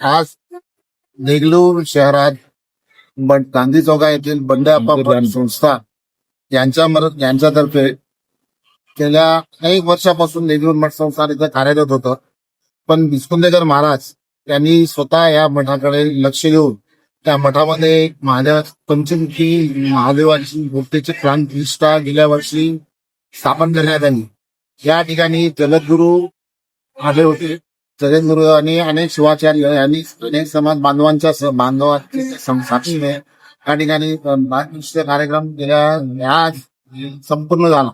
आज देगलूर शहरात गांधी चौका येथील बंडाप्पा मठ संस्था यांच्या मदत यांच्यातर्फे गेल्या अनेक वर्षापासून देगलूर मठ संस्थान इथं कार्यरत होतं. पण बिस्कुंदेकर महाराज यांनी स्वतः या मठाकडे लक्ष देऊन त्या मठामध्ये महादेव पंचमुखी महादेवाची मूर्तीची प्राण प्रतिष्ठा गेल्या वर्षी स्थापन करण्यात आली. या ठिकाणी जगद्गुरू आले होते. चरेंद्र आणि अनेक शिवाचार्य यांनी अनेक समाज बांधवांच्या बांधवांच्या सं- साक्षीने या ठिकाणी कार्यक्रम गेल्या संपूर्ण झाला.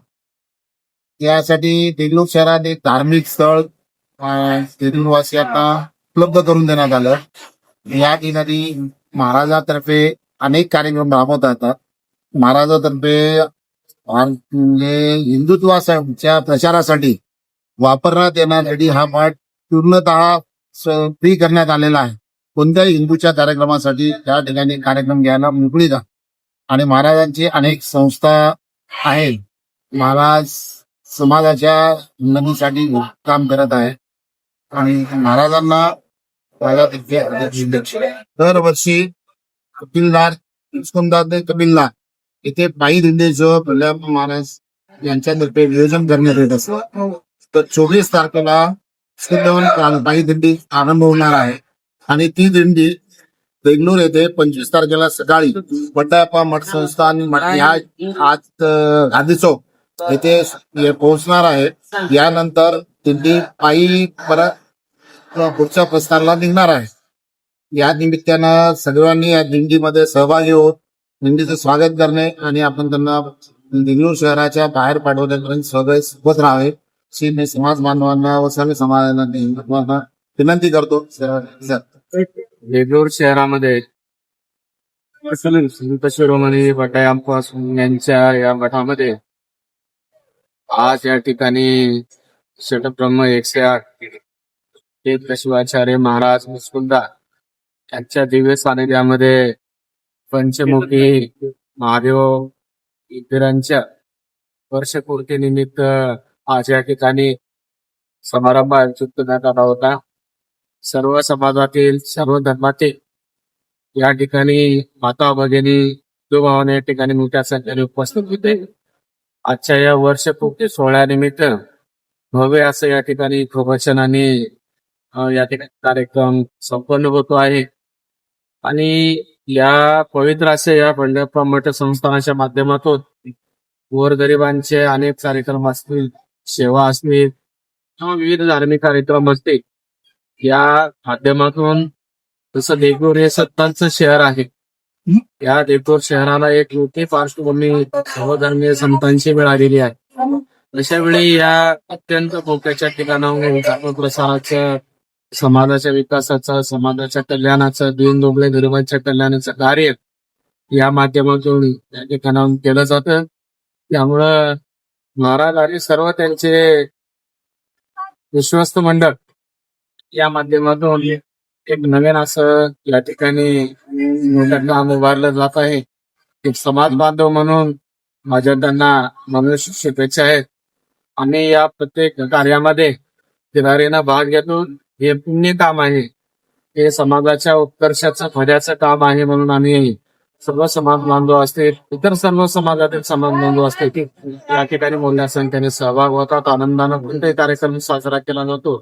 यासाठी देगलूर शहरात एक धार्मिक स्थळ देगलूरवासियांना उपलब्ध करून देण्यात आलं. या ठिकाणी महाराजातर्फे अनेक कार्यक्रम राबवता येतात. महाराजातर्फे म्हणजे हिंदुत्वाच्या प्रचारासाठी वापरण्यात येण्यासाठी हा मठ पूर्णतः फ्री करण्यात आलेला आहे. कोणत्याही हिंदूच्या कार्यक्रमासाठी त्या ठिकाणी कार्यक्रम घ्यायला मोकळी जा. आणि महाराजांची अनेक संस्था आहेत. महाराज समाजाच्या उन्नतीसाठी काम करत आहे. आणि महाराजांना दरवर्षी कपिलदार मुस्कुंदार कपिलदार इथे पायी दिंडीचं प्रल्हाद महाराज यांच्यातर्फे नियोजन करण्यात येत असतं. तर चोवीस तारखेला सिद्धवन पायी दिंडी आरंभ होणार आहे. आणि ती दिंडी बेंगलोर येथे पंचवीस तारखेला सकाळी बड्डाप्पा मठ संस्था आणि मठ आज गांधी चौक येथे पोहोचणार आहे. यानंतर दिंडी पायी परत पुढच्या प्रस्थानाला निघणार आहे. या निमित्तानं सगळ्यांनी या दिंडीमध्ये सहभागी होत दिंडीचं स्वागत करणे आणि आपण त्यांना देगलूर शहराच्या बाहेर पाठवण्यापर्यंत सगळे सोबत राहावे. श्री मी समाज बांधवांना व सर्व समाजाला विनंती करतो सर. देगलूर शहरामध्ये संत शिरोमणी बटायांपासून यांच्या या मठामध्ये आज या ठिकाणी ब्रह्म एकशे आठ शिवाचार्य महाराज मुस्कुंदा यांच्या दिव्य सानिध्यामध्ये पंचमुखी महादेव इतरांच्या वर्षपूर्तीनिमित्त आज या ठिकाणी समारंभ आयोजित करण्यात आला होता. सर्व समाजातील सर्व धर्मातील या ठिकाणी माता भगिनी भावाने या ठिकाणी मोठ्या संख्येने उपस्थित होते. आजच्या या वर्षपूर्ती सोहळ्यानिमित्त भव्य असं या ठिकाणी प्रवचन आणि या ठिकाणी कार्यक्रम संपन्न होतो आहे. आणि या पवित्र असे या पंढरपूर मठ संस्थानाच्या माध्यमातून गोरगरिबांचे अनेक कार्यक्रम असतील. सेवा असतील किंवा विविध धार्मिक कार्यक्रम असतील या माध्यमातून जसं देगूर हे सत्तांचं शहर आहे. या देगूर शहराला एक मोठी पार्श्वभूमी सर्वधर्मीय संतांची मिळालेली आहे. अशा वेळी या अत्यंत मोक्याच्या ठिकाणाहून प्रसाराचं समाजाच्या विकासाचं समाजाच्या कल्याणाचं दोन दोघले गरिबांच्या कल्याणाचं कार्य या माध्यमातून या ठिकाणाहून केलं जातं. त्यामुळं महाराज आणि सर्व त्यांचे विश्वस्त मंडळ. या माध्यमातून एक नवीन असं या ठिकाणी मोठं काम उभारलं जात आहे. एक समाज बांधव म्हणून माझ्या त्यांना मनुष्य शुभेच्छा आहेत. आणि या प्रत्येक कार्यामध्ये तिरारीनं भाग घेतो. हे पुण्य काम आहे. हे समाजाच्या उत्कर्षाचं भल्याचं काम आहे म्हणून आम्ही सर्व समाज बांधव असतील इतर सर्व समाजातील समाज बांधव असतील की या ठिकाणी मोठ्या संख्येने सहभाग होतात आनंदानं कोणताही कार्यक्रम साजरा केला जातो.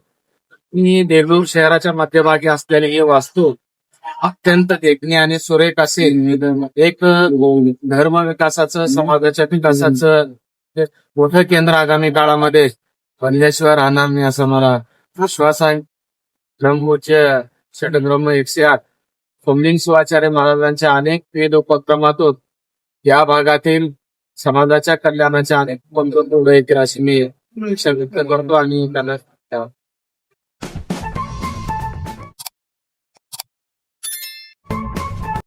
मी देगलूर शहराच्या मध्यभागी असलेली ही वास्तू अत्यंत देखणी आणि सुरेख असेल एक धर्म विकासाचं समाजाच्या विकासाचं मोठं केंद्र आगामी काळामध्ये बनल्याशिवाय राहणार नाही असं मला विश्वास आहे ब्रह्मोच्च षटब्रह्म एकशे आठ. सोमलिंग शिवाचार्य महाराजांच्या अनेक वेद उपक्रमातून या भागातील समाजाच्या कल्याणाच्या अनेक पंथ पुढे येतील अशी मी व्यक्त करतो आणि त्यांना